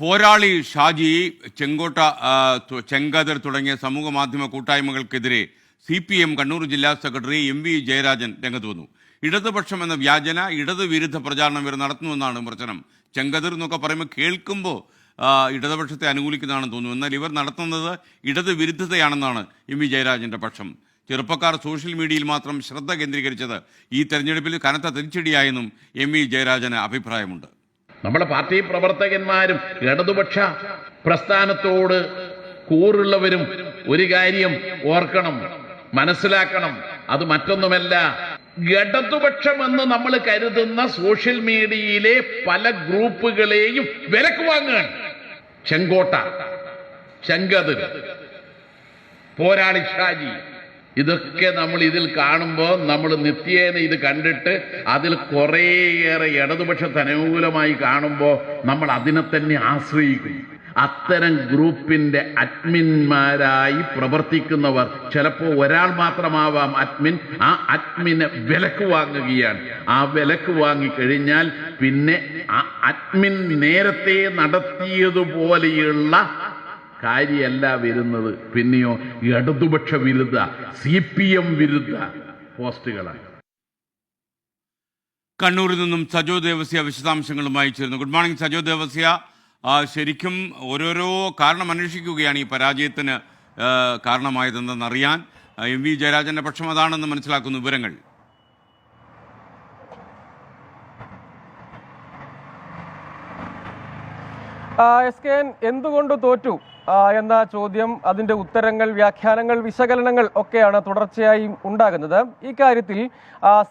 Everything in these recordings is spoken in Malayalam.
പോരാളി ഷാജി ചെങ്കോട്ട ചെങ്കതിർ തുടങ്ങിയ സമൂഹ മാധ്യമ കൂട്ടായ്മകൾക്കെതിരെ സി പി എം കണ്ണൂർ ജില്ലാ സെക്രട്ടറി എം വി ജയരാജൻ രംഗത്ത് വന്നു. ഇടതുപക്ഷം എന്ന വ്യാജന ഇടത് വിരുദ്ധ പ്രചാരണം ഇവർ നടത്തുന്നുവെന്നാണ് വിമർശനം ചെങ്കതിർ എന്നൊക്കെ പറയുമ്പോൾ കേൾക്കുമ്പോൾ ഇടതുപക്ഷത്തെ അനുകൂലിക്കുന്നതാണെന്ന് തോന്നുന്നു. എന്നാൽ ഇവർ നടത്തുന്നത് ഇടത് വിരുദ്ധതയാണെന്നാണ് എം വി ജയരാജന്റെ പക്ഷം. ചെറുപ്പക്കാർ സോഷ്യൽ മീഡിയയിൽ മാത്രം ശ്രദ്ധ കേന്ദ്രീകരിച്ചത് ഈ തെരഞ്ഞെടുപ്പിൽ കനത്ത തിരിച്ചടിയായെന്നും എം വി ജയരാജന് അഭിപ്രായമുണ്ട്. നമ്മുടെ പാർട്ടി പ്രവർത്തകന്മാരും ഇടതുപക്ഷ പ്രസ്ഥാനത്തോട് കൂറുള്ളവരും ഒരു കാര്യം ഓർക്കണം മനസ്സിലാക്കണം. അത് മറ്റൊന്നുമല്ല ഇടതുപക്ഷം എന്ന് നമ്മൾ കരുതുന്ന സോഷ്യൽ മീഡിയയിലെ പല ഗ്രൂപ്പുകളെയും വിലക്ക് വാങ്ങുകയാണ് ചെങ്കോട്ട ചെങ്കതിർ പോരാളി ഷാജി ഇതൊക്കെ നമ്മൾ ഇതിൽ കാണുമ്പോൾ നമ്മൾ നിത്യേന ഇത് കണ്ടിട്ട് അതിൽ കുറേയേറെ ഇടതുപക്ഷത്തിന് അനുകൂലമായി കാണുമ്പോൾ നമ്മൾ അതിനെ തന്നെ ആശ്രയിക്കും. അത്തരം ഗ്രൂപ്പിന്റെ അഡ്മിന്മാരായി പ്രവർത്തിക്കുന്നവർ ചിലപ്പോൾ ഒരാൾ മാത്രമാവാം അഡ്മിൻ ആ അഡ്മിനെ വിലക്ക് വാങ്ങുകയാണ്. ആ വിലക്ക് വാങ്ങിക്കഴിഞ്ഞാൽ പിന്നെ ആ അഡ്മിൻ നേരത്തെ നടത്തിയതുപോലെയുള്ള കാര്യമല്ല വരുന്നത്. പിന്നെയോ ഇടതുപക്ഷ വിരുദ്ധ സി പി എം വിരുദ്ധ പോസ്റ്റുകളാണ്. കണ്ണൂരിൽ നിന്നും സജോ ദേവസ്യ വിശദാംശങ്ങളുമായി ചേരുന്നു ഗുഡ് മോർണിംഗ് സജോ ദേവസ്യ. ആ, ശരിക്കും ഓരോരോ കാരണം അന്വേഷിക്കുകയാണ് ഈ പരാജയത്തിന് കാരണമായതെന്നറിയാൻ. എം വി ജയരാജന്റെ പക്ഷം അതാണെന്ന് മനസ്സിലാക്കുന്നു വിവരങ്ങൾ. ആ, എസ് കെ എൻ എന്തുകൊണ്ട് തോറ്റു? എന്ന ചോദ്യം അതിന്റെ ഉത്തരങ്ങൾ വ്യാഖ്യാനങ്ങൾ വിശകലനങ്ങൾ ഒക്കെയാണ് തുടർച്ചയായി ഉണ്ടാകുന്നത്. ഇക്കാര്യത്തിൽ കാര്യത്തിൽ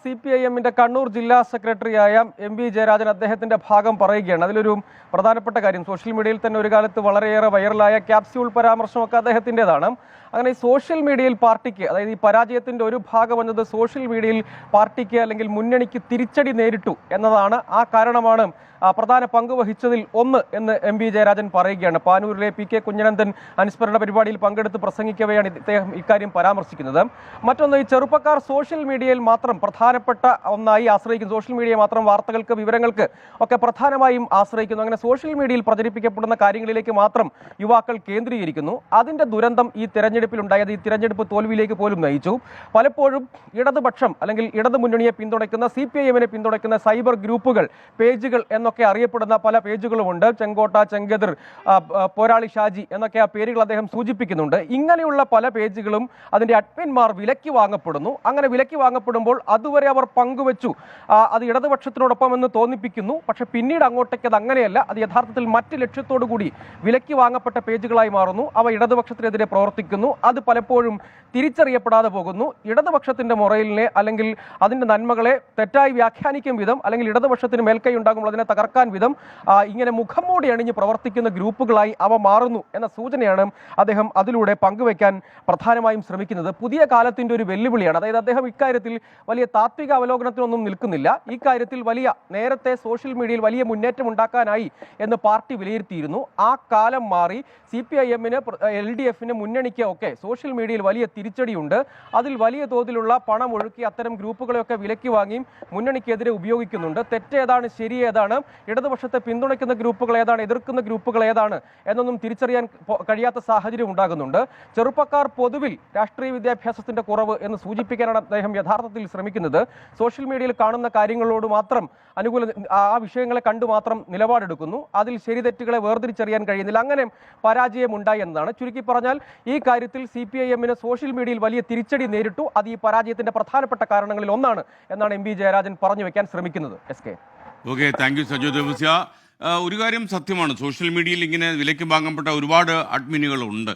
സി പി ഐ എമ്മിന്റെ കണ്ണൂർ ജില്ലാ സെക്രട്ടറിയായ എം വി ജയരാജൻ അദ്ദേഹത്തിന്റെ ഭാഗം പറയുകയാണ്. അതിലൊരു പ്രധാനപ്പെട്ട കാര്യം സോഷ്യൽ മീഡിയയിൽ തന്നെ ഒരു കാലത്ത് വളരെയേറെ വൈറലായ ക്യാപ്സ്യൂൾ പരാമർശമൊക്കെ അദ്ദേഹത്തിന്റെതാണ് അങ്ങനെ ഈ സോഷ്യൽ മീഡിയയിൽ പാർട്ടിക്ക് അതായത് ഈ പരാജയത്തിന്റെ ഒരു ഭാഗം എന്നത് സോഷ്യൽ മീഡിയയിൽ പാർട്ടിക്ക് അല്ലെങ്കിൽ മുന്നണിക്ക് തിരിച്ചടി നേരിട്ടു എന്നതാണ് ആ കാരണമാണ് പ്രധാന പങ്ക് വഹിച്ചതിൽ ഒന്ന് എന്ന് എം വി ജയരാജൻ പറയുകയാണ്. പാനൂരിലെ പി കെ കുഞ്ഞനന്ദൻ അനുസ്മരണ പരിപാടിയിൽ പങ്കെടുത്ത് പ്രസംഗിക്കവെയാണ് ഇദ്ദേഹം ഇക്കാര്യം പരാമർശിക്കുന്നത്. മറ്റൊന്ന് ഈ ചെറുപ്പക്കാർ സോഷ്യൽ മീഡിയയിൽ മാത്രം പ്രധാനപ്പെട്ട ഒന്നായി ആശ്രയിക്കുന്നു. സോഷ്യൽ മീഡിയ മാത്രം വാർത്തകൾക്ക് വിവരങ്ങൾക്ക് ഒക്കെ പ്രധാനമായും ആശ്രയിക്കുന്നു. അങ്ങനെ സോഷ്യൽ മീഡിയയിൽ പ്രചരിപ്പിക്കപ്പെടുന്ന കാര്യങ്ങളിലേക്ക് മാത്രം യുവാക്കൾ കേന്ദ്രീകരിക്കുന്നു. അതിന്റെ ദുരന്തം ഈ തെരഞ്ഞെടുപ്പിൽ ഉണ്ടായത് ഈ തിരഞ്ഞെടുപ്പ് തോൽവിയിലേക്ക് പോലും നയിച്ചു. പലപ്പോഴും ഇടതുപക്ഷം അല്ലെങ്കിൽ ഇടതു മുന്നണിയെ പിന്തുണയ്ക്കുന്ന സി പി ഐ എമ്മിനെ പിന്തുണയ്ക്കുന്ന സൈബർ ഗ്രൂപ്പുകൾ പേജുകൾ എന്നൊക്കെ അറിയപ്പെടുന്ന പല പേജുകളുമുണ്ട്. ചെങ്കോട്ട ചെങ്കതിർ പോരാളി ഷാജി എന്നൊക്കെ ആ പേരുകൾ അദ്ദേഹം സൂചിപ്പിക്കുന്നുണ്ട്. ഇങ്ങനെയുള്ള പല പേജുകളും അതിന്റെ അഡ്മിൻമാർ വിലക്കി വാങ്ങപ്പെടുന്നു. അങ്ങനെ വിലക്കി വാങ്ങപ്പെടുമ്പോൾ അതുവരെ അവർ പങ്കുവച്ചു. അത് ഇടതുപക്ഷത്തിനോടൊപ്പം എന്ന് തോന്നിപ്പിക്കുന്നു. പക്ഷേ പിന്നീട് അങ്ങോട്ടേക്ക് അത് അങ്ങനെയല്ല. അത് യഥാർത്ഥത്തിൽ മറ്റ് ലക്ഷ്യത്തോടു കൂടി വിലക്കി വാങ്ങപ്പെട്ട പേജുകളായി മാറുന്നു. അവ ഇടതുപക്ഷത്തിനെതിരെ പ്രവർത്തിക്കുന്നു. അത് പലപ്പോഴും തിരിച്ചറിയപ്പെടാതെ പോകുന്നു. ഇടതുപക്ഷത്തിന്റെ മൊറയിലിനെ അല്ലെങ്കിൽ അതിന്റെ നന്മകളെ തെറ്റായി വ്യാഖ്യാനിക്കും വിധം അല്ലെങ്കിൽ ഇടതുപക്ഷത്തിന് മേൽക്കൈ ഉണ്ടാകുമ്പോൾ അതിനെ തകർക്കാൻ വിധം ഇങ്ങനെ മുഖം മൂടി അണിഞ്ഞ് പ്രവർത്തിക്കുന്ന ഗ്രൂപ്പുകളായി അവ മാറുന്നു എന്ന സൂചനയാണ് അദ്ദേഹം അതിലൂടെ പങ്കുവെക്കാൻ പ്രധാനമായും ശ്രമിക്കുന്നത്. പുതിയ കാലത്തിന്റെ ഒരു വെല്ലുവിളിയാണ്. അതായത് അദ്ദേഹം ഇക്കാര്യത്തിൽ വലിയ താത്വിക അവലോകനത്തിനൊന്നും നിൽക്കുന്നില്ല. ഇക്കാര്യത്തിൽ വലിയ നേരത്തെ സോഷ്യൽ മീഡിയയിൽ വലിയ മുന്നേറ്റം ഉണ്ടാക്കാനായി എന്ന് പാർട്ടി വിലയിരുത്തിയിരുന്നു. ആ കാലം മാറി സി പി ഐ എമ്മിന് എൽ ഡി എഫിന് മുന്നണിക്ക് ഒക്കെ സോഷ്യൽ മീഡിയയിൽ വലിയ തിരിച്ചടിയുണ്ട്. അതിൽ വലിയ തോതിലുള്ള പണം ഒഴുക്കി അത്തരം ഗ്രൂപ്പുകളെയൊക്കെ വിലക്കി വാങ്ങിയും മുന്നണിക്കെതിരെ ഉപയോഗിക്കുന്നുണ്ട്. തെറ്റേതാണ് ശരി ഏതാണ് ഇടതുപക്ഷത്തെ പിന്തുണയ്ക്കുന്ന ഗ്രൂപ്പുകൾ ഏതാണ് എതിർക്കുന്ന ഗ്രൂപ്പുകൾ ഏതാണ് എന്നൊന്നും തിരിച്ചറിയാൻ കഴിയാത്ത സാഹചര്യം ഉണ്ടാകുന്നുണ്ട്. ചെറുപ്പക്കാർ പൊതുവിൽ രാഷ്ട്രീയ വിദ്യാഭ്യാസത്തിന്റെ കുറവ് എന്ന് സൂചിപ്പിക്കാനാണ് അദ്ദേഹം യഥാർത്ഥത്തിൽ ശ്രമിക്കുന്നത്. സോഷ്യൽ മീഡിയയിൽ കാണുന്ന കാര്യങ്ങളോട് മാത്രം അനുകൂല ആ വിഷയങ്ങളെ കണ്ടു മാത്രം നിലപാടെടുക്കുന്നു. അതിൽ ശരി തെറ്റുകളെ വേർതിരിച്ചറിയാൻ കഴിയുന്നില്ല. അങ്ങനെ പരാജയം ഉണ്ടായി എന്നതാണ്. ചുരുക്കി പറഞ്ഞാൽ ഈ കാര്യത്തിൽ സി പി ഐ എമ്മിന് സോഷ്യൽ മീഡിയയിൽ വലിയ തിരിച്ചടി നേരിട്ടു. അത് ഈ പരാജയത്തിന്റെ പ്രധാനപ്പെട്ട കാരണങ്ങളിൽ ഒന്നാണ് എന്നാണ് എം ജയരാജൻ പറഞ്ഞു വെക്കാൻ ശ്രമിക്കുന്നത്. S K. Okay thank you Sajo Devasya ഒരു കാര്യം സത്യമാണ്. സോഷ്യൽ മീഡിയയിൽ ഇങ്ങനെ വിലയ്ക്ക് വാങ്ങപ്പെട്ട ഒരുപാട് അഡ്മിനുകളുണ്ട്.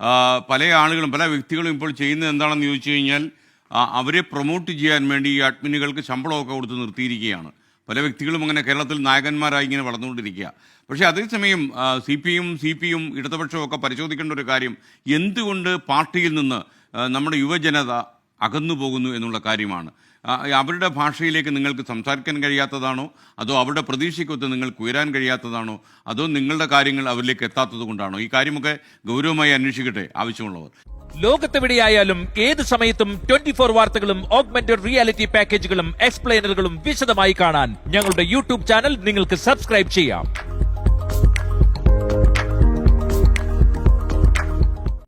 ആ, പല ആളുകളും പല വ്യക്തികളും ഇപ്പോൾ ചെയ്യുന്നത് എന്താണെന്ന് ചോദിച്ചു കഴിഞ്ഞാൽ അവരെ പ്രൊമോട്ട് ചെയ്യാൻ വേണ്ടി ഈ അഡ്മിനുകൾക്ക് ശമ്പളമൊക്കെ കൊടുത്ത് നിർത്തിയിരിക്കുകയാണ്. പല വ്യക്തികളും അങ്ങനെ കേരളത്തിൽ നായകന്മാരായി ഇങ്ങനെ വളർന്നുകൊണ്ടിരിക്കുക. പക്ഷേ അതേസമയം C P M C P M ഇടതുപക്ഷവും ഒക്കെ പരിശോധിക്കേണ്ട ഒരു കാര്യം എന്തുകൊണ്ട് പാർട്ടിയിൽ നിന്ന് നമ്മുടെ യുവജനത അകന്നു പോകുന്നു എന്നുള്ള കാര്യമാണ്. അവരുടെ ഭാഷയിലേക്ക് നിങ്ങൾക്ക് സംസാരിക്കാൻ കഴിയാത്തതാണോ? അതോ അവരുടെ പ്രതീക്ഷയ്ക്കൊത്ത് നിങ്ങൾക്ക് ഉയരാൻ കഴിയാത്തതാണോ? അതോ നിങ്ങളുടെ കാര്യങ്ങൾ അവരിലേക്ക് എത്താത്തത് കൊണ്ടാണോ? ഈ കാര്യമൊക്കെ ഗൗരവമായി അന്വേഷിക്കട്ടെ ആവശ്യമുള്ളവർ. ലോകത്തെവിടെയായാലും ഏത് സമയത്തും ട്വന്റി ഫോർ വാർത്തകളും ഓഗ്മെന്റഡ് റിയാലിറ്റി പാക്കേജുകളും എക്സ്പ്ലെയിനറുകളും വിശദമായി കാണാൻ ഞങ്ങളുടെ യൂട്യൂബ് ചാനൽ നിങ്ങൾക്ക് സബ്സ്ക്രൈബ് ചെയ്യാം.